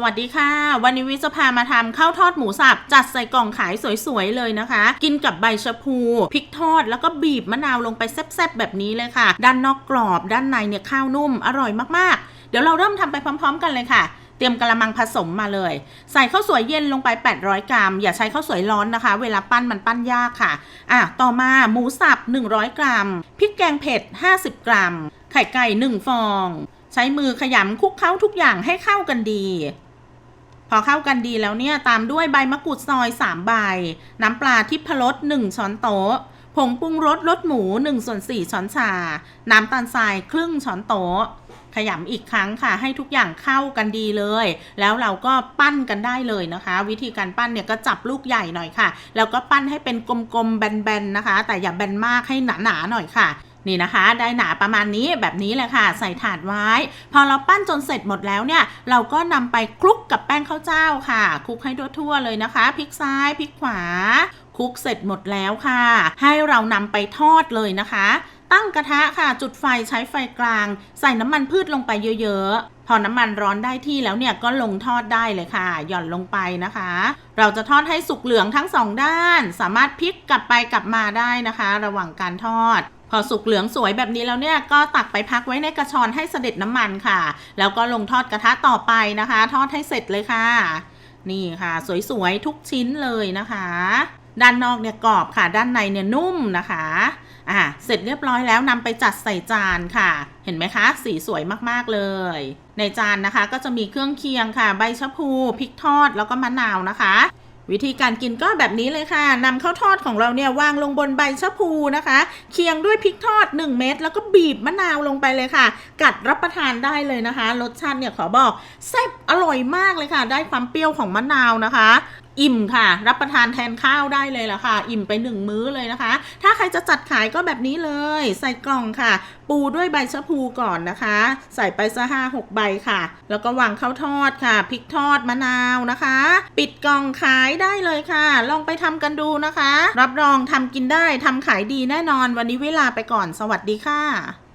สวัสดีค่ะ วันนี้วิจะพามาทำข้าวทอดหมูสับจัดใส่กล่องขายสวยๆเลยนะคะ กินกับใบชะพูพริกทอดแล้วก็บีบมะนาวลงไปแซ่บๆแบบนี้เลยค่ะ ด้านนอกกรอบ ด้านในเนี่ยข้าวนุ่มอร่อยมากๆ เดี๋ยวเราเริ่มทำไปพร้อม ๆ กันเลยค่ะเตรียมกระมังผสมมาเลย ใส่ข้าวสวยเย็นลงไป 800 กรัม อย่าใช้ข้าวสวยร้อนนะคะ เวลาปั้นมันปั้นยากค่ะ อะ ต่อมาหมูสับ 100 กรัม พริกแกงเผ็ด 50 กรัม ไข่ไก่ 1 ฟอง ใช้มือขยำคลุกเคล้าทุกอย่างให้เข้ากันดี พอเข้ากันดีแล้วเนี่ยตามด้วยใบมะกรูดซอย 3 ใบ น้ำปลาทิพรส1ช้อนโต๊ะ ผงปรุงรสรสหมู1ส่วน4ช้อนชา น้ำตาลทรายครึ่งช้อนโต๊ะขยำอีกครั้งค่ะ ให้ทุกอย่างเข้ากันดีเลย แล้วเราก็ปั้นกันได้เลยนะคะ วิธีการปั้นเนี่ยก็จับลูกใหญ่หน่อยค่ะ แล้วก็ปั้นให้เป็นกลมๆแบนๆนะคะ แต่อย่าแบนมากให้หนาๆหน่อยค่ะ นี่นะคะ ได้หนาประมาณนี้แบบนี้แหละค่ะ ใส่ถาดไว้ พอเราปั้นจนเสร็จหมดแล้วเนี่ย เราก็นำไปคลุกกับแป้งข้าวเจ้าค่ะคลุกให้ทั่วๆเลยนะคะพลิกซ้ายพลิกขวาคลุกเสร็จหมดแล้วค่ะ ให้เรานำไปทอดเลยนะคะ ตั้งกระทะค่ะจุดไฟใช้ไฟกลาง ใส่น้ำมันพืชลงไปเยอะๆ พอน้ำมันร้อนได้ที่แล้วเนี่ยก็ลงทอดได้เลยค่ะ หย่อนลงไปนะคะ เราจะทอดให้สุกเหลืองทั้งสองด้าน สามารถพลิกกลับไปกลับมาได้นะคะ ระหว่างการทอด พอสุกเหลืองสวยแบบนี้แล้วเนี่ยก็ตักไปพักไว้ในกระชอนให้เสด็จน้ำมันค่ะ แล้วก็ลงทอดกระทะต่อไปนะคะ ทอดให้เสร็จเลยค่ะ นี่ค่ะ สวยๆทุกชิ้นเลยนะคะ ด้านนอกเนี่ยกรอบค่ะ ด้านในเนี่ยนุ่มนะคะอะเสร็จเรียบร้อยแล้วนำไปจัดใส่จานค่ะ เห็นไหมคะ สีสวยมากๆเลย ในจานนะคะก็จะมีเครื่องเคียงค่ะ ใบชะพูพริกทอดแล้วก็มะนาวนะคะ วิธีการกินก็แบบนี้เลยค่ะนำข้าวทอดของเราเนี่ยวางลงบนใบชะพูนะคะ เคียงด้วยพริกทอด 1 เม็ดแล้วก็บีบมะนาวลงไปเลยค่ะ กัดรับประทานได้เลยนะคะ รสชาติเนี่ยขอบอกแซ่บอร่อยมากเลยค่ะ ได้ความเปรี้ยวของมะนาวนะคะ อิ่มค่ะ รับประทานแทนข้าวได้เลยล่ะค่ะ อิ่มไปหนึ่งมื้อเลยนะคะ ถ้าใครจะจัดขายก็แบบนี้เลย ใส่กล่องค่ะ ปูด้วยใบชะพูก่อนนะคะ ใส่ไปซะห้าหกใบค่ะ แล้วก็วางข้าวทอดค่ะพริกทอดมะนาวนะคะ ปิดกล่องขายได้เลยค่ะ ลองไปทำกันดูนะคะ รับรองทำกินได้ทำขายดีแน่นอนวันนี้เวลาไปก่อนสวัสดีค่ะ